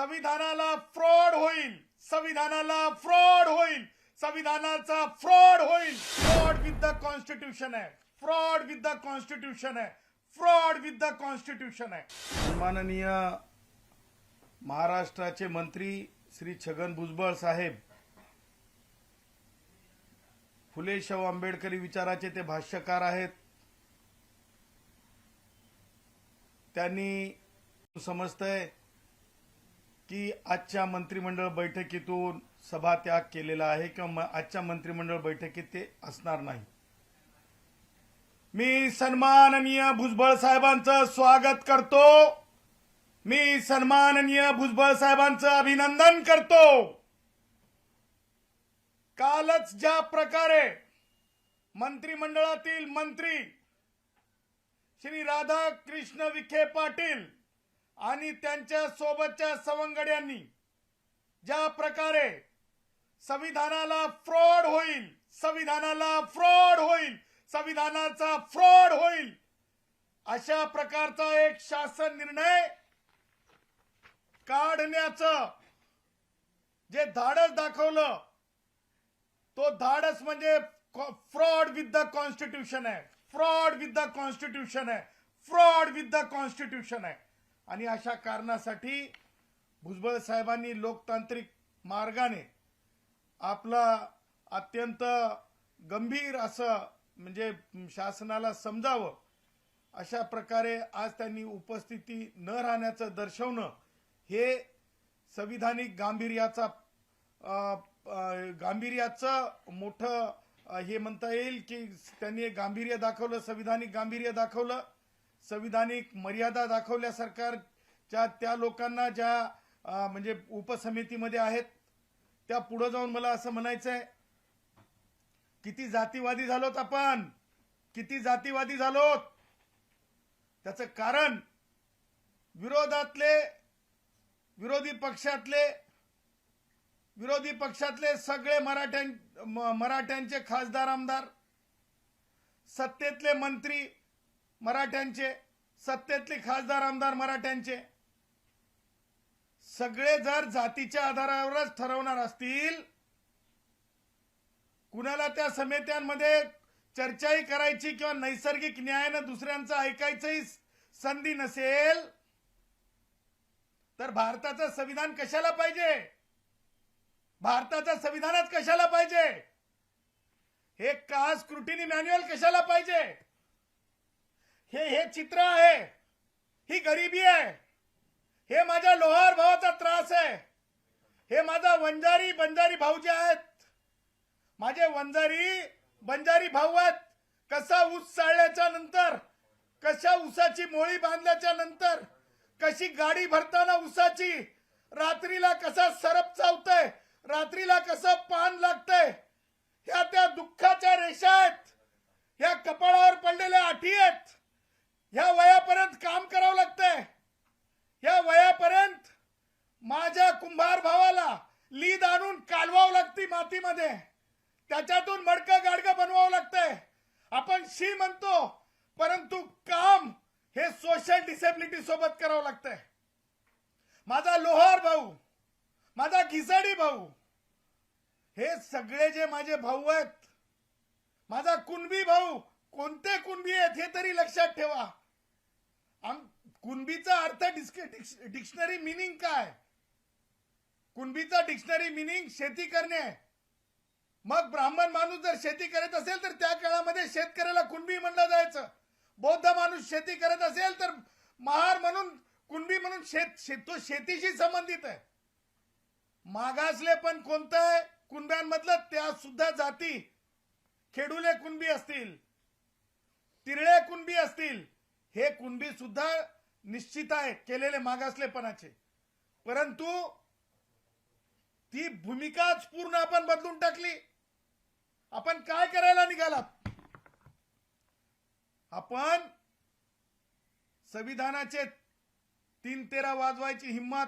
संविधानाला फ्रॉड होईल. संविधानाला फ्रॉड होईल. संविधानाचा फ्रॉड होईल. फ्रॉड विथ द कॉन्स्टिट्यूशन आहे. फ्रॉड विथ द कॉन्स्टिट्यूशन आहे. फ्रॉड विथ द कॉन्स्टिट्यूशन आहे. माननीय महाराष्ट्राचे मंत्री श्री छगन भुजबळ साहेब फुले शाहू आंबेडकरी विचाराचे ते भाष्यकार आहेत. त्यांनी समजतंय की आजच्या मंत्रिमंडळ बैठकीतून सभात्याग केलेला आहे किंवा आजच्या मंत्रिमंडळ बैठकीत ते असणार नाही. मी सन्माननीय भुजबळ साहेबांचं स्वागत करतो. मी सन्माननीय भुजबळ साहेबांचं अभिनंदन करतो. कालच ज्या प्रकारे मंत्रिमंडळातील मंत्री श्री राधाकृष्ण विखे पाटील आणि त्यांच्या सोबतच्या सवंगड्यांनी ज्या प्रकारे संविधानाला फ्रॉड होईल संविधानाला फ्रॉड होईल संविधानाचा फ्रॉड होईल अशा प्रकारचा एक शासन निर्णय काढण्याचं जे धाडस दाखवलं तो धाडस म्हणजे फ्रॉड विथ द कॉन्स्टिट्यूशन आहे. फ्रॉड विथ द कॉन्स्टिट्यूशन आहे. फ्रॉड विथ द कॉन्स्टिट्यूशन आहे. आणि अशा कारणासाठी भुजबळ साहेबांनी लोकतांत्रिक मार्गाने आपला अत्यंत गंभीर असं म्हणजे शासनाला समजावं अशा प्रकारे आज त्यांनी उपस्थिती न राहण्याचं दर्शवणं हे संविधानिक गांभीर्याचा गांभीर्याचं मोठं हे म्हणता येईल की त्यांनी गांभीर्य दाखवलं संविधानिक गांभीर्य दाखवलं. संविधानिक मर्यादा दाखवल्या सरकारच्या त्या लोकांना ज्या म्हणजे उपसमितीमध्ये आहेत त्या पुढे जाऊन मला असं म्हणायचं आहे किती जातीवादी झालोत आपण किती जातीवादी झालोत. त्याचं कारण विरोधातले विरोधी पक्षातले विरोधी पक्षातले सगळे मराठ्यां मराठ्यांचे खासदार आमदार सत्तेतले मंत्री मराठ्यांचे सत्तेतले खासदार आमदार मराठ्यांचे. सगळे जर जातीच्या आधारावरच ठरवणार असतील कुणाला त्या समित्यांमध्ये चर्चाही करायची किंवा नैसर्गिक न्यायानं दुसऱ्यांचं ऐकायचंही संधी नसेल तर भारताचं संविधान कशाला पाहिजे? भारताचं संविधानच कशाला पाहिजे? हे का स्क्रुटिनी मॅन्युअल कशाला पाहिजे? हे हे चित्र आहे. ही गरिबी आहे. हे माझ्या लोहार भावाचा त्रास आहे. हे माझा वंजारी बंजारी भाऊ जे आहेत माझे वंजारी बंजारी भाऊ आहेत कसा ऊस चाळल्याच्या नंतर कशा ऊसाची मोळी बांधल्याच्या नंतर कशी गाडी भरताना ऊसाची रात्रीला कसा सरप चावतय रात्रीला कसं पान लागतंय ह्या त्या दुःखाच्या रेषा आहेत. ह्या कपाळावर पडलेल्या आठी आहेत. ह्या वयापर्यंत काम करावं लागतंय. ह्या वयापर्यंत माझ्या कुंभार भावाला लीद आणून कालवावं लागती मातीमध्ये. त्याच्यातून मडकं गाडकं बनवावं लागतंय. आपण शी म्हणतो परंतु काम हे सोशल डिसेबिलिटी सोबत करावं लागतंय. माझा लोहार भाऊ माझा घिसाडी भाऊ हे सगळे जे माझे भाऊ आहेत माझा कुणबी भाऊ कोणते कुणबी आहेत हे तरी लक्षात ठेवा. आम- कुणबीचा अर्थ डिक्शनरी मिनिंग काय? कुणबीचा डिक्शनरी मिनिंग शेती करणे. मग ब्राह्मण माणूस जर शेती करत असेल तर त्या काळामध्ये शेतकऱ्याला कुणबी म्हणलं जायचं. बौद्ध माणूस शेती करत असेल तर महार म्हणून कुणबी म्हणून शेत शेत- तो शेतीशी संबंधित आहे. मागासले पण कोणतं आहे? कुणब्यांमधलं त्या सुद्धा जाती. खेडुले कुणबी असतील. तिरळे कुणबी असतील हे कुणबी सुद्धा निश्चित आहे केलेले मागासलेपणाचे. परंतु ती भूमिकाच पूर्ण आपण बदलून टाकली. आपण काय करायला निघालात? आपण संविधानाचे तीन तेरा वाजवायची हिंमत